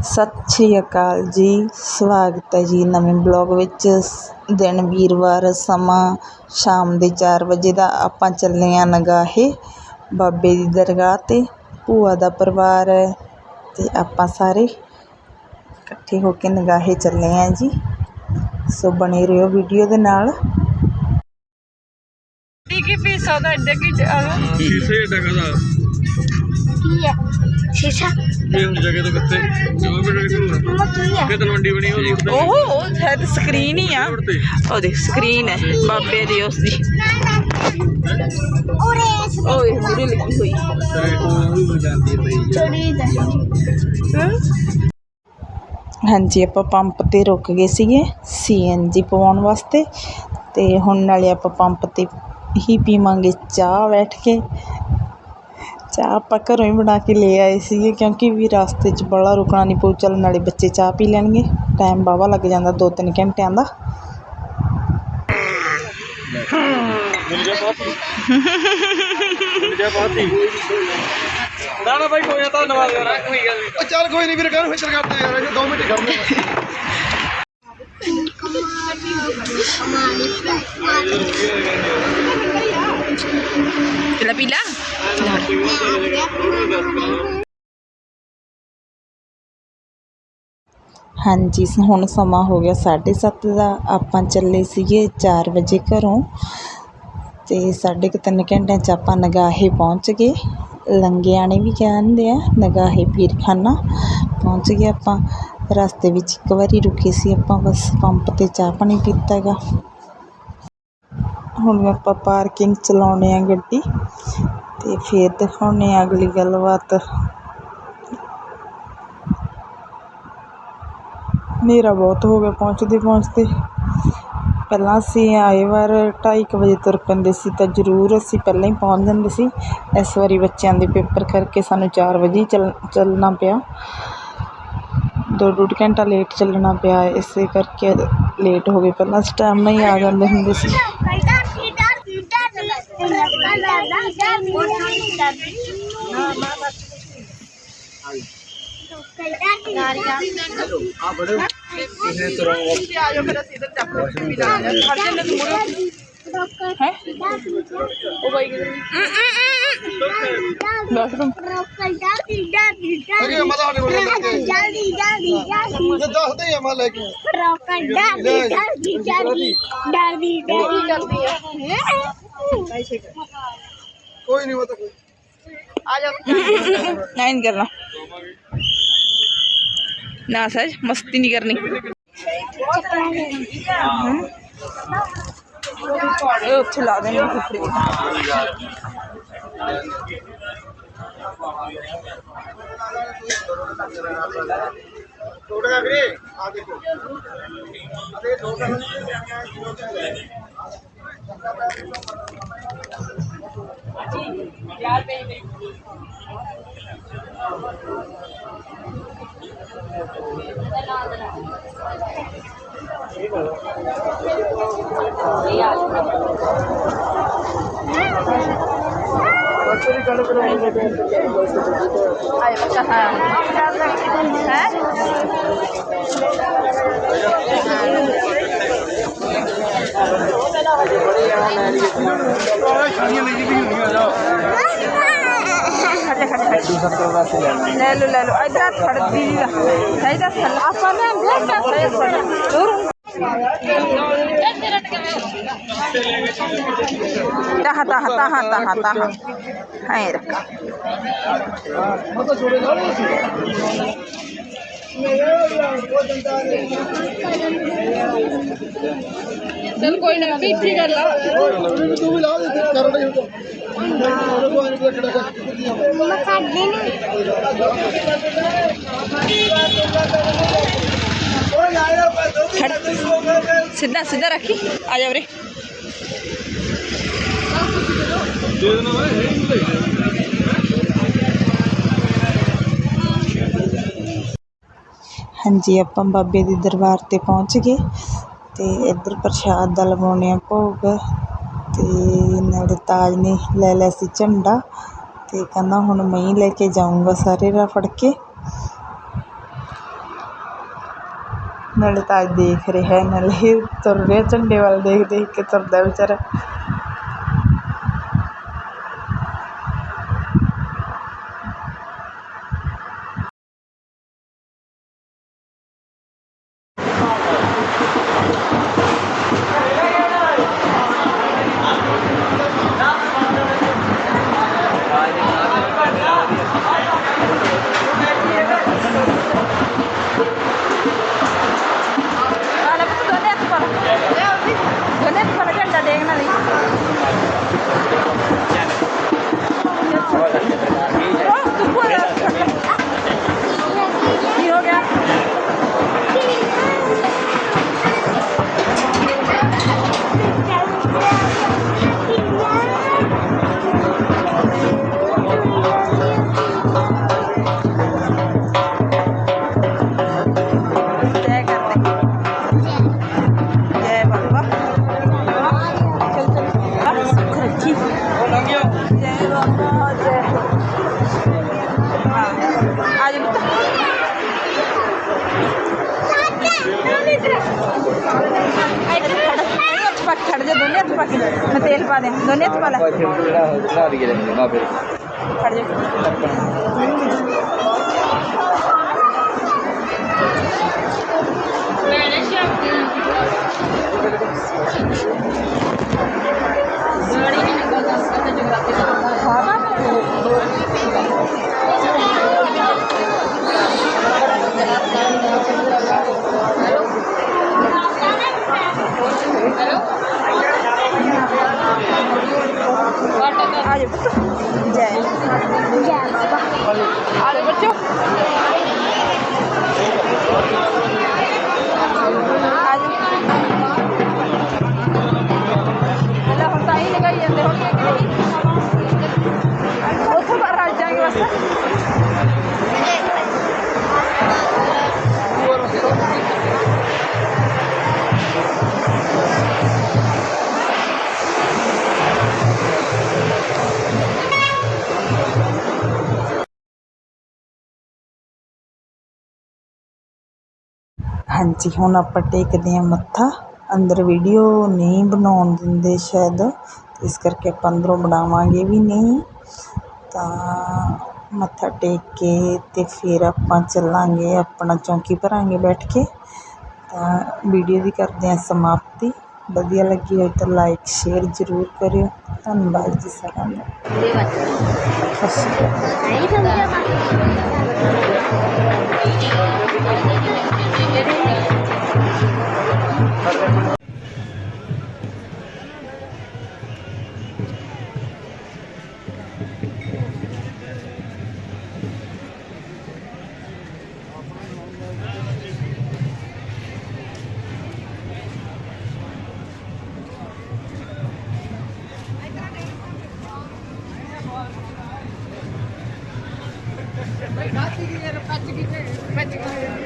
ਸਤਿ ਸ਼੍ਰੀ ਅਕਾਲ ਜੀ। ਸਵਾਗਤ ਹੈ ਜੀ ਨਵੇਂ ਬਲੌਗ ਵਿੱਚ। ਦਿਨ ਵੀਰਵਾਰ ਸਮਾਂ ਸ਼ਾਮ ਦੇ ਚਾਰ ਵਜੇ ਦਾ। ਆਪਾਂ ਚੱਲੇ ਹਾਂ ਨਗਾਹੇ ਬਾਬੇ ਦੀ ਦਰਗਾਹ 'ਤੇ। ਭੂਆ ਦਾ ਪਰਿਵਾਰ ਹੈ ਅਤੇ ਆਪਾਂ ਸਾਰੇ ਇਕੱਠੇ ਹੋ ਕੇ ਨਗਾਹੇ ਚੱਲੇ ਹਾਂ ਜੀ। ਸੋ ਬਣੇ ਰਹੋ ਵੀਡੀਓ ਦੇ ਨਾਲ। ਕੀ ਪੀਸ ਆਉਂਦਾ ਐਡੇ ਕੀ ਸ਼ੀਸ਼ੇ ਏਡਾ ਕਾਦਾ ਕੀ ਹੈ ਸ਼ੀਸ਼ਾ ਇਹ ਹੁਣ ਜਗ੍ਹਾ ਤੋਂ ਕਿੱਥੇ? ਜੋ ਵੀ ਨਿਕਲੂਗਾ ਮਮਾ ਕੀ ਹੈ ਕਿ ਤਲਵੰਡੀ ਬਣੀ ਹੋਈ ਉੱਤੇ ਉਹ ਉਹ ਸ਼ਾਇਦ ਸਕਰੀਨ ਹੀ ਆ। ਉਹ ਦੇਖ ਸਕਰੀਨ ਹੈ ਬਾਬੇ ਦੀ ਉਸ ਦੀ ਔਰੇ ਓਏ ਪੂਰੀ ਲੱਗੀ ਹੋਈ। ਚੜੀ ਦਾ। ਹਾਂਜੀ ਆਪਾਂ ਪੰਪ 'ਤੇ ਰੁਕ ਗਏ ਸੀਗੇ ਸੀਐਨਜੀ ਪਵਾਉਣ ਵਾਸਤੇ। ਅਤੇ ਹੁਣ ਨਾਲੇ ਆਪਾਂ ਪੰਪ 'ਤੇ ਹੀ ਪੀਵਾਂਗੇ ਚਾਹ ਬੈਠ ਕੇ। ਚਾਹ ਆਪਾਂ ਘਰੋਂ ਹੀ ਬਣਾ ਕੇ ਲੈ ਆਏ ਸੀਗੇ ਕਿਉਂਕਿ ਵੀ ਰਸਤੇ 'ਚ ਬੜਾ ਰੁਕਣਾ ਨਹੀਂ ਪਊ ਚੱਲ ਨਾਲੇ ਬੱਚੇ ਚਾਹ ਪੀ ਲੈਣਗੇ ਟਾਈਮ ਵਾਹਵਾ ਲੱਗ ਜਾਂਦਾ ਦੋ ਤਿੰਨ ਘੰਟਿਆਂ ਦਾ ਜੈ ਬਾਤੀ ਨਾ ਨਾ ਭਾਈ ਕੋਈ ਨਾ ਧੰਨਵਾਦ ਕਰਾਂ ਕੋਈ ਗੱਲ ਨਹੀਂ ਚੱਲ ਕੋਈ ਨਹੀਂ ਵੀਰ ਕਰ ਫਿਕਰ ਕਰਦੇ ਯਾਰ ਇਹ 2 ਮਿੰਟ ਕਰਨੇ ਪੀਲਾ ਪੀਲਾ ਹਾਂਜੀ ਹੁਣ ਸਮਾਂ ਹੋ ਗਿਆ ਸਾਢੇ ਸੱਤ ਦਾ। ਆਪਾਂ ਚੱਲੇ ਸੀਗੇ ਚਾਰ ਵਜੇ ਘਰੋਂ। ਅਤੇ ਸਾਢੇ ਕੁ ਤਿੰਨ ਘੰਟਿਆਂ 'ਚ ਆਪਾਂ ਨਗਾਹੇ ਪਹੁੰਚ ਗਏ। ਲੰਗਿਆਣੇ ਵੀ ਕਹਿੰਦੇ ਆ, ਨਗਾਹੇ ਪੀਰਖਾਨਾ ਪਹੁੰਚ ਗਏ ਆਪਾਂ। ਰਸਤੇ ਵਿੱਚ ਇੱਕ ਵਾਰੀ ਰੁਕੇ ਸੀ ਆਪਾਂ, ਬਸ ਪੰਪ 'ਤੇ ਚਾਹ ਪਾਣੀ ਪੀਤਾ ਗਾ ਹੁਣ ਆਪਾਂ ਪਾਰਕਿੰਗ ਚਲਾਉਂਦੇ ਹਾਂ ਗੱਡੀ ਅਤੇ ਫਿਰ ਦਿਖਾਉਂਦੇ ਹਾਂ ਅਗਲੀ ਗੱਲਬਾਤ। ਹਨੇਰਾ ਬਹੁਤ ਹੋ ਗਿਆ ਪਹੁੰਚਦੇ ਪਹੁੰਚਦੇ। ਪਹਿਲਾਂ ਅਸੀਂ ਆਏ ਵਾਰ ਢਾਈ ਕੁ ਵਜੇ ਤੁਰ ਪੈਂਦੇ ਸੀ ਤਾਂ ਜ਼ਰੂਰ ਅਸੀਂ ਪਹਿਲਾਂ ਹੀ ਪਹੁੰਚ ਜਾਂਦੇ ਸੀ। ਇਸ ਵਾਰੀ ਬੱਚਿਆਂ ਦੇ ਪੇਪਰ ਕਰਕੇ ਸਾਨੂੰ ਚਾਰ ਵਜੇ ਹੀ ਚੱਲ, ਚੱਲਣਾ ਪਿਆ। ਦੋ ਡੂਢ ਘੰਟਾ ਲੇਟ ਚੱਲਣਾ ਪਿਆ, ਇਸੇ ਕਰਕੇ ਲੇਟ ਹੋ ਗਏ। ਪਹਿਲਾਂ ਅਸੀਂ ਟਾਈਮ ਨਾਲ ਹੀ ਆ ਜਾਂਦੇ ਹੁੰਦੇ ਸੀ। ਕਲਦਾ ਦਾ ਆ ਜਾਓ ਫਿਰ ਅਸੀਂ ਤਾਂ ਚੱਪ ਵੀ ਲਾ ਲਿਆ ਖੜ ਜਾਂਦੇ ਤੂੰ ਮੁੜੋ ਹੈ ਉਹ ਬਾਈ ਕਿਧਰ ਬਾਥਰੂਮ ਅਗੇ ਮਲਾ ਸਾਡੇ ਕੋਲ ਜਲਦੀ ਜਲਦੀ ਜਲਦੀ ਇਹ ਦੱਸਦੇ ਆ ਮੈਂ ਲੈ ਕੇ ਰੋਕਣ ਜਲਦੀ ਜਲਦੀ ਜਲਦੀ ਡਰਦੀ ਡਰਦੀ ਕਰਦੀ ਹੈ ਕੋਈ ਨਹੀਂ ਮਤ ਕੋਈ ਆ ਜਾਓ ਨਹੀਂ ਕਰਨਾ ਨਾ ਸੱਚ ਮਸਤੀ ਨਹੀਂ ਕਰਨੀ ਇਹ ਉੱਥੇ ਲਾ ਦੇਣੀ ਕੁਫਰੀ ਟੋਟਗਾ ਵੀਰੇ ਆ ਦੇਖੋ ਅਰੇ ਟੋਟਗਾ ਬੱਚੇ ਦੀ ਗੱਲ ਕਰੋ ਆਏ ਬੱਚਾ ਹਾਂ ਹੈ ਖਾਣੀਆਂ ਲਈ ਵੀ ਹੁੰਦੀਆਂ ਜਾ ਲੈ ਲਓ ਲੈ ਲਓ ਇਧਰ ਫੜਦੀ ਜੀ ਚਲ ਕੋਈ ਨਾ ਪੀਠੀ ਕਰ ਲਾ ਤੂੰ ਵੀ ਲਾ ਦੇ ਕਰ ਰਹੀ ਹੋ ਉਹਦੇ ਕੋਲ ਨਹੀਂ ਖੜਾ ਸਿੱਧਾ ਸਿੱਧਾ ਰੱਖੀ। ਆ ਜਾ ਵੀਰੇ। ਦੇ ਦੇਣਾ ਵਾ ਹਾਂਜੀ, ਆਪਾਂ ਬਾਬੇ ਦੇ ਦਰਬਾਰ 'ਤੇ ਪਹੁੰਚ ਗਏ ਅਤੇ ਇੱਧਰ ਪ੍ਰਸ਼ਾਦ ਦਾ ਲਗਾਉਂਦੇ ਹਾਂ ਭੋਗ ਅਤੇ ਨਾਲੇ ਤਾਜ ਨੇ ਲੈ ਲਿਆ ਸੀ ਝੰਡਾ ਅਤੇ ਕਹਿੰਦਾ ਹੁਣ ਮੈਂ ਹੀ ਲੈ ਕੇ ਜਾਊਂਗਾ ਸਾਰੇ ਰਾਹ ਫੜ ਕੇ। ਨਾਲੇ ਤਾਜ ਦੇਖ ਰਿਹਾ ਨਾਲੇ ਤੁਰ ਰਿਹਾ ਝੰਡੇ ਵੱਲ ਦੇਖ ਦੇਖ ਕੇ ਤੁਰਦਾ ਵਿਚਾਰਾ। Hola, ¿qué? ਬਾਬਾ ਜੈ ਹਾਂ ਆ ਜਾ ਪੁੱਤ ਇੱਥੇ ਖੜ ਨਹੀਂ ਹੱਥ ਪਾ ਕੇ ਖੜ ਜਾ ਦੋਨੇ ਹੱਥ ਪਾ ਕੇ ਮੈਂ ਤੇਲ ਪਾ ਦੇ ਦੋਨੇ ਹੱਥ ਪਾ ਲੈ ਖੜ ਜਾ ਆ ਜਾ ਪੁੱਤ। ਜੈ। ਜੈ ਬਾਬਾ। ਆ ਜਾ ਬੱਚੋ। ਹਾਂਜੀ, ਹੁਣ ਆਪਾਂ ਟੇਕਦੇ ਹਾਂ ਮੱਥਾ। ਅੰਦਰ ਵੀਡੀਓ ਨਹੀਂ ਬਣਾਉਣ ਦਿੰਦੇ ਸ਼ਾਇਦ ਇਸ ਕਰਕੇ ਆਪਾਂ ਅੰਦਰੋਂ ਬਣਾਵਾਂਗੇ ਵੀ ਨਹੀਂ। ਤਾਂ ਮੱਥਾ ਟੇਕ ਕੇ ਅਤੇ ਫਿਰ ਆਪਾਂ ਚੱਲਾਂਗੇ, ਆਪਣਾ ਚੌਂਕੀ ਭਰਾਂਗੇ ਬੈਠ ਕੇ। ਤਾਂ ਵੀਡੀਓ ਦੀ ਕਰਦੇ ਹਾਂ ਸਮਾਪਤੀ। ਵਧੀਆ ਲੱਗੀ ਹੋਈ ਤਾਂ ਲਾਈਕ ਸ਼ੇਅਰ ਜ਼ਰੂਰ ਕਰਿਓ। ਧੰਨਵਾਦ ਜੀ ਸਾਰਿਆਂ ਦਾ। ਸਤਿ ਸ਼੍ਰੀ ਅਕਾਲ। ਨਹੀਂ ਸਮਝਿਆ ਬੱਚ ਗਈ ਬੱਚ ਗਈ।